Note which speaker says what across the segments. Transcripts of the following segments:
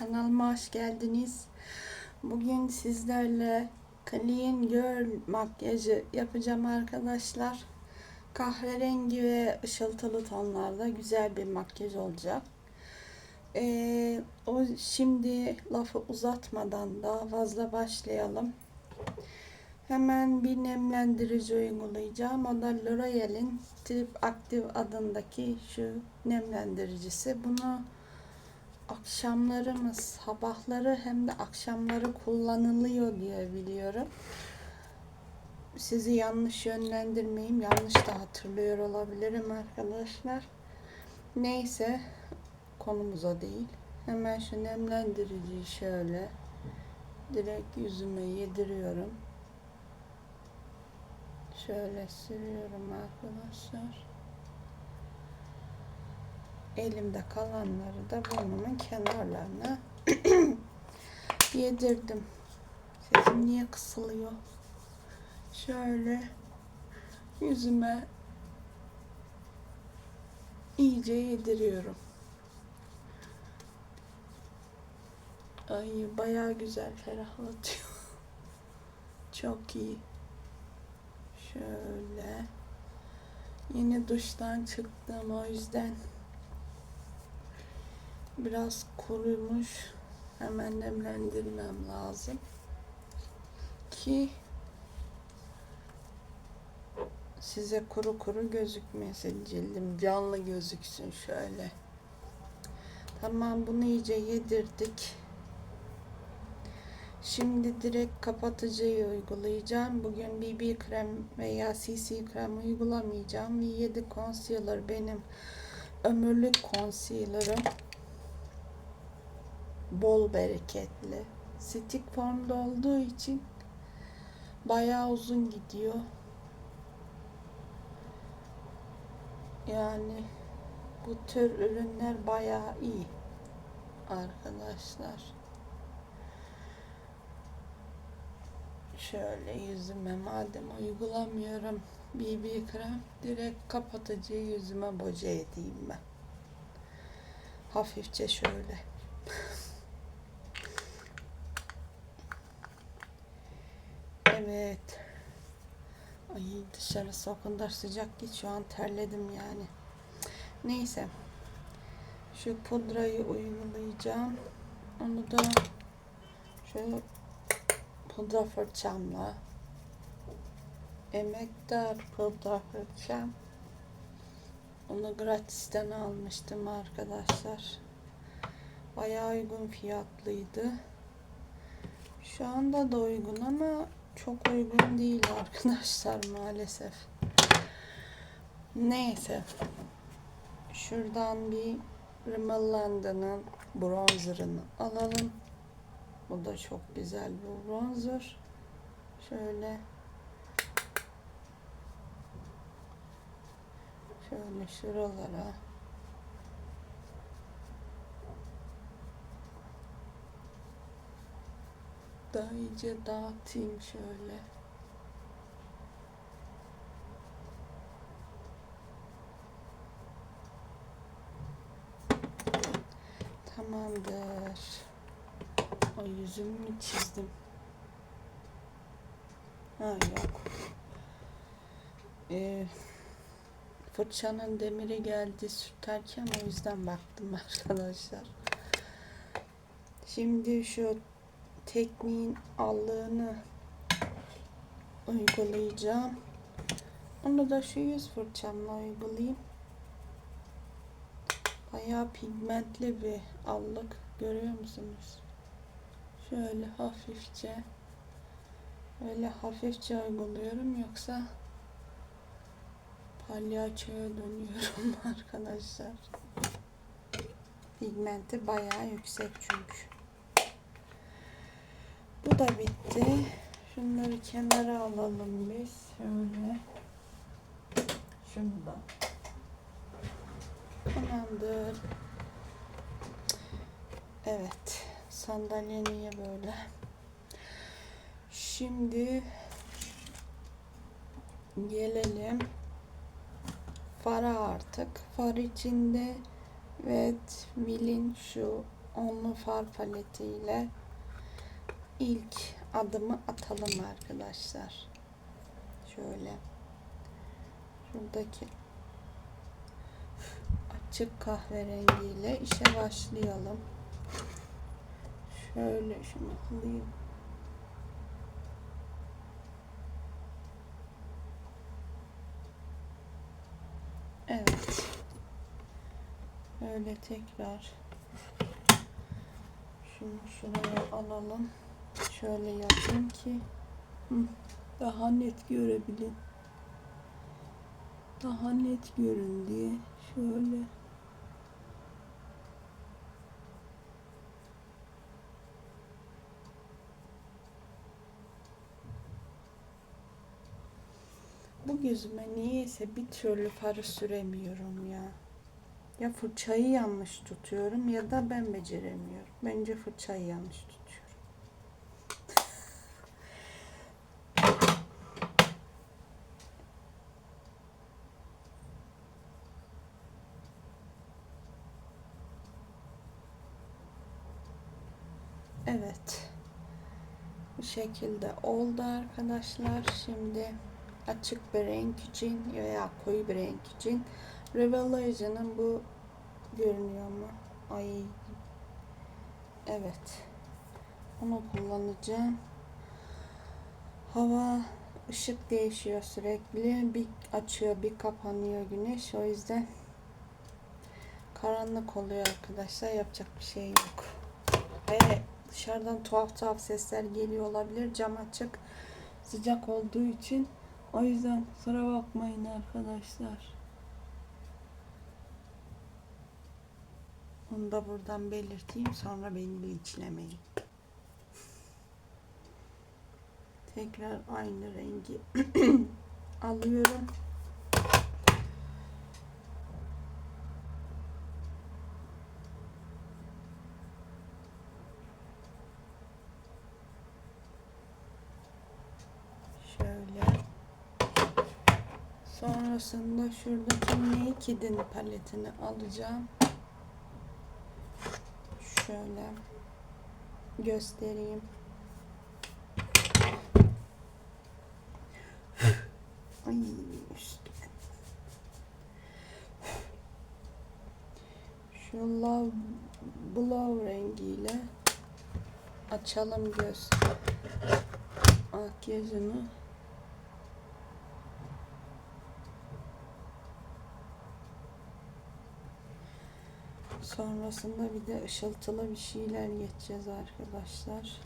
Speaker 1: Kanalıma hoş geldiniz. Bugün sizlerle Clean Girl makyajı yapacağım arkadaşlar. Kahverengi ve ışıltılı tonlarda güzel bir makyaj olacak. Ee, o şimdi lafı uzatmadan daha fazla başlayalım. Hemen bir nemlendirici uygulayacağım. O da L'Oreal'in Trip Active adındaki şu nemlendiricisi. Bunu akşamları mı sabahları hem de akşamları kullanılıyor diye biliyorum. Sizi yanlış yönlendirmeyeyim. Yanlış da hatırlıyor olabilirim arkadaşlar. Neyse konumuz o değil. Hemen şu nemlendiriciyi şöyle direkt yüzüme yediriyorum. Şöyle sürüyorum arkadaşlar. Elimde kalanları da burnumun kenarlarına yedirdim. Sesim niye kısılıyor? Şöyle yüzüme iyice yediriyorum. Ay bayağı güzel ferahlatıyor. Çok iyi. Şöyle. Yeni duştan çıktım o yüzden biraz kurumuş. Hemen nemlendirmem lazım. Ki size kuru kuru gözükmesin cildim canlı gözüksün şöyle. Tamam bunu iyice yedirdik. Şimdi direkt kapatıcıyı uygulayacağım. Bugün BB krem veya CC krem uygulamayacağım. V7 concealer benim ömürlük concealer'ım. Bol bereketli. Stick formda olduğu için bayağı uzun gidiyor. Yani bu tür ürünler bayağı iyi arkadaşlar. Şöyle yüzüme madem uygulamıyorum BB krem direkt kapatıcıyı yüzüme boca edeyim ben. Hafifçe şöyle. evet. Ay dışarısı o kadar sıcak ki şu an terledim yani. Neyse. Şu pudrayı uygulayacağım. Onu da şöyle pudra fırçamla emektar pudra fırçam onu gratisten almıştım arkadaşlar bayağı uygun fiyatlıydı şu anda da uygun ama çok uygun değil arkadaşlar maalesef. Neyse. Şuradan bir Rimmel London'ın bronzerını alalım. Bu da çok güzel bir bronzer. Şöyle. Şöyle şuralara daha iyice dağıtayım şöyle. Tamamdır. Ay yüzümü çizdim. Ha yok. Ee, fırçanın demiri geldi sürterken o yüzden baktım arkadaşlar. Şimdi şu tekniğin allığını uygulayacağım. Onu da şu yüz fırçamla uygulayayım. Bayağı pigmentli bir allık görüyor musunuz? Şöyle hafifçe öyle hafifçe uyguluyorum yoksa palyaçoya dönüyorum arkadaşlar. Pigmenti bayağı yüksek çünkü. Bu da bitti. Şunları kenara alalım biz. Şöyle. Şunu da. Tamamdır. Evet. Sandalye niye böyle? Şimdi gelelim fara artık. Far içinde evet Will'in şu onlu far paletiyle ilk adımı atalım arkadaşlar. Şöyle şuradaki açık kahverengiyle işe başlayalım. Şöyle şunu alayım. Evet. Böyle tekrar şunu şuraya alalım. Şöyle yapayım ki daha net görebilin. Daha net görün diye şöyle Bu gözüme niyeyse bir türlü farı süremiyorum ya. Ya fırçayı yanlış tutuyorum ya da ben beceremiyorum. Bence fırçayı yanlış tutuyorum. Evet. Bu şekilde oldu arkadaşlar. Şimdi açık bir renk için veya koyu bir renk için Revelation'ın bu görünüyor mu? Ay. Evet. Onu kullanacağım. Hava ışık değişiyor sürekli. Bir açıyor bir kapanıyor güneş. O yüzden karanlık oluyor arkadaşlar. Yapacak bir şey yok dışarıdan tuhaf tuhaf sesler geliyor olabilir cam açık sıcak olduğu için o yüzden kusura bakmayın arkadaşlar. Onu da buradan belirteyim sonra beni linçlemeyin. Tekrar aynı rengi alıyorum. Şöyle. Sonrasında şuradaki Naked'in paletini alacağım. Şöyle göstereyim. Ay üstüme. Şu love blow rengiyle açalım göz makyajını. Sonrasında bir de ışıltılı bir şeyler geçeceğiz arkadaşlar.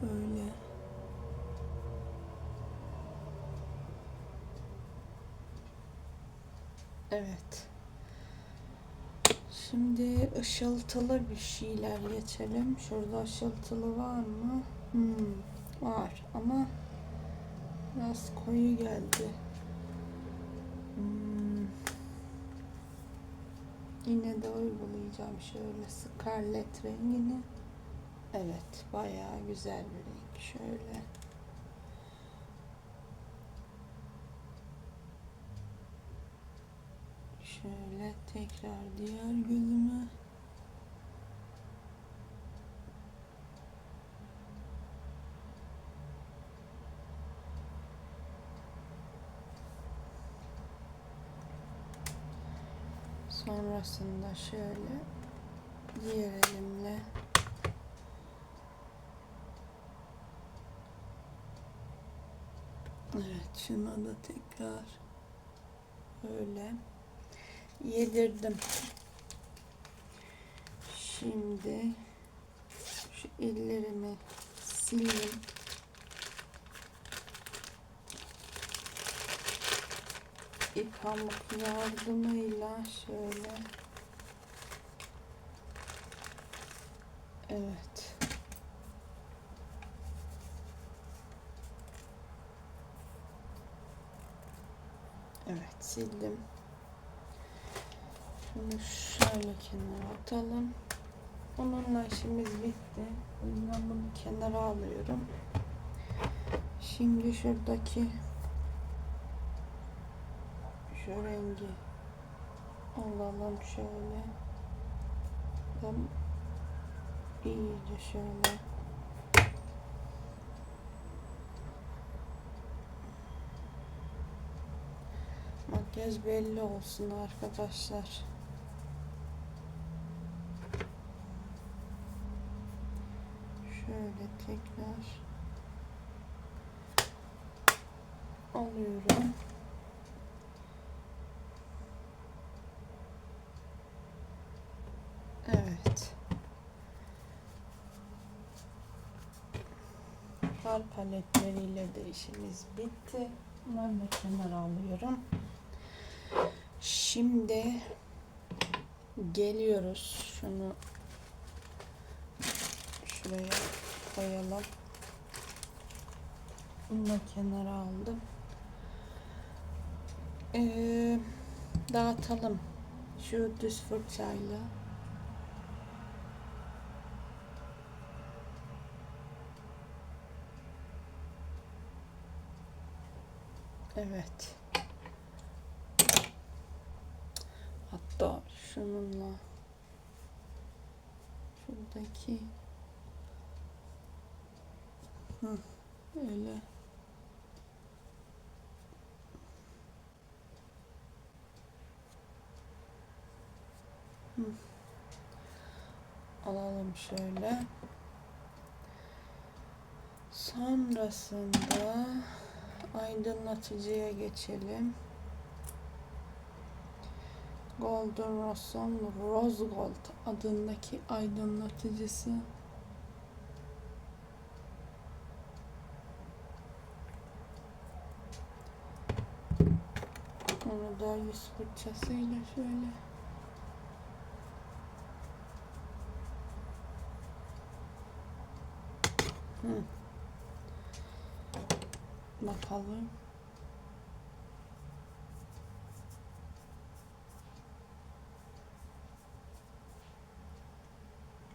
Speaker 1: Şöyle. Evet. Şimdi ışıltılı bir şeyler geçelim. Şurada ışıltılı var mı? Hmm, var ama biraz koyu geldi. Yine de uygulayacağım şöyle scarlet rengini. Evet, bayağı güzel bir renk. Şöyle. Şöyle tekrar diğer gözüme. Sonrasında şöyle diğer elimle Evet şuna da tekrar öyle yedirdim. Şimdi şu ellerimi sileyim. İp pamuk yardımıyla şöyle. Evet. Evet sildim. Şunu şöyle kenara atalım. Onunla işimiz bitti. O yüzden bunu kenara alıyorum. Şimdi şuradaki şu rengi alalım şöyle. Tam iyice şöyle. Makyaj belli olsun arkadaşlar. Şöyle tekrar alıyorum. Evet. Far paletleriyle de işimiz bitti. Bunları da kenara alıyorum. Şimdi geliyoruz. Şunu şuraya koyalım. Bunu da kenara aldım. Ee, dağıtalım. Şu düz fırçayla. Evet. Hatta şununla şuradaki Hı, öyle Hı. alalım şöyle sonrasında aydınlatıcıya geçelim. Golden Rose'un Rose Gold adındaki aydınlatıcısı. Onu da yüz fırçasıyla şöyle Hı. Bakalım.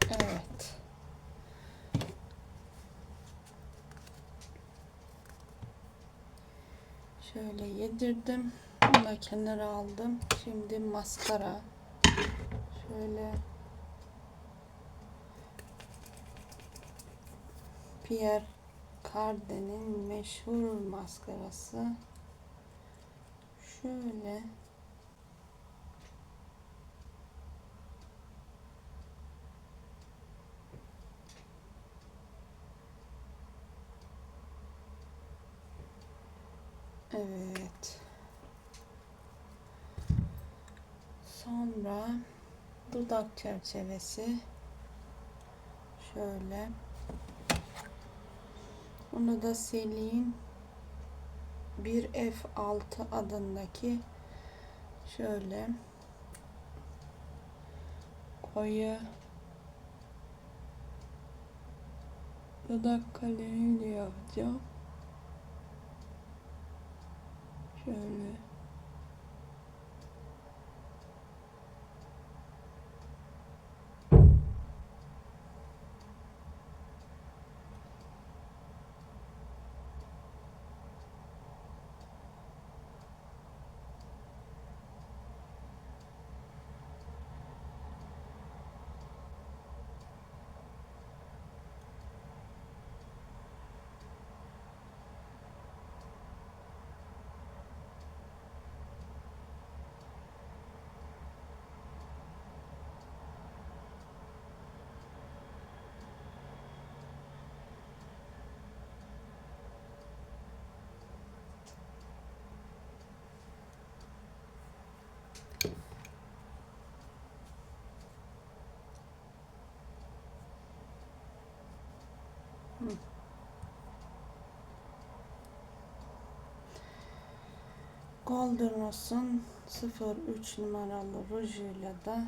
Speaker 1: Evet. Şöyle yedirdim. Bunu da kenara aldım. Şimdi maskara. Şöyle Pierre Cardin'in meşhur maskarası. Şöyle Evet. Sonra dudak çerçevesi şöyle bunu da Selin 1F6 adındaki şöyle koyu dudak kalemiyle yapacağım. Şöyle. Golden Rose'un 03 numaralı rujuyla da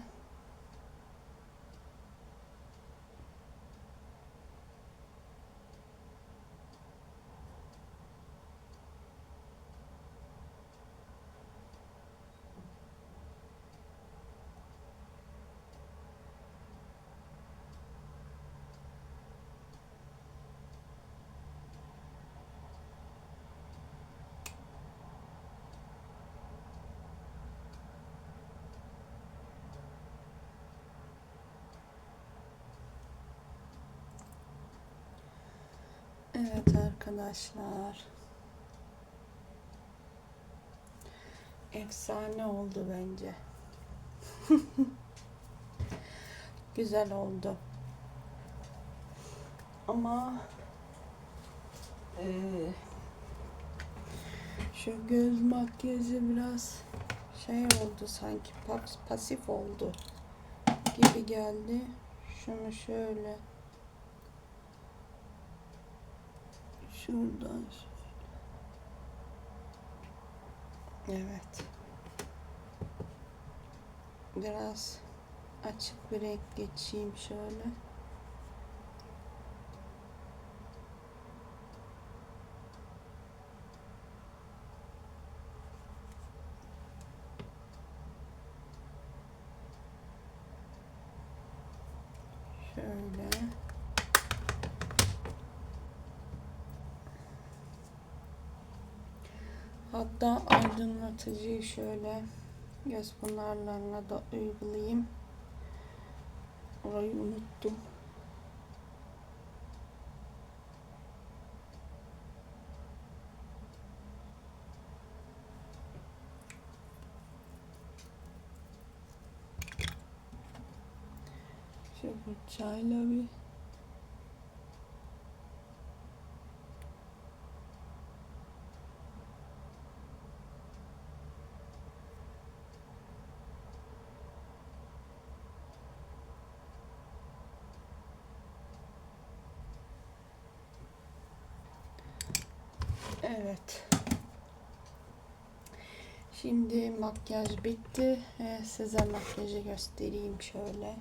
Speaker 1: Evet arkadaşlar. Efsane oldu bence. Güzel oldu. Ama eee, şu göz makyajı biraz şey oldu sanki pas- pasif oldu gibi geldi. Şunu şöyle şuradan. Evet. Biraz açık bir renk geçeyim. Şöyle. Hatta aydınlatıcıyı şöyle göz pınarlarına da uygulayayım. Orayı unuttum. Şu fırçayla bir Evet. Şimdi makyaj bitti. Ee, size makyajı göstereyim şöyle.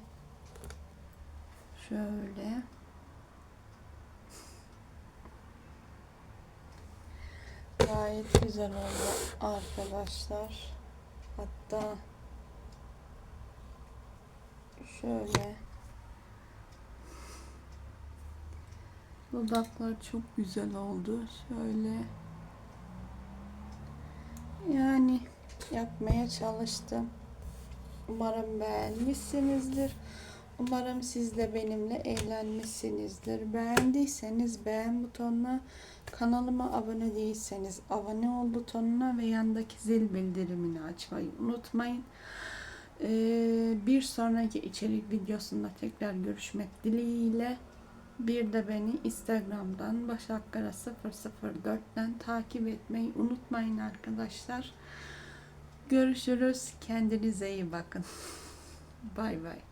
Speaker 1: Şöyle. Gayet güzel oldu arkadaşlar. Hatta şöyle Dudaklar çok güzel oldu. Şöyle yani yapmaya çalıştım. Umarım beğenmişsinizdir. Umarım siz de benimle eğlenmişsinizdir. Beğendiyseniz beğen butonuna, kanalıma abone değilseniz abone ol butonuna ve yandaki zil bildirimini açmayı unutmayın. Ee, bir sonraki içerik videosunda tekrar görüşmek dileğiyle. Bir de beni Instagram'dan Başakkara 004'ten takip etmeyi unutmayın arkadaşlar. Görüşürüz. Kendinize iyi bakın. Bay bay.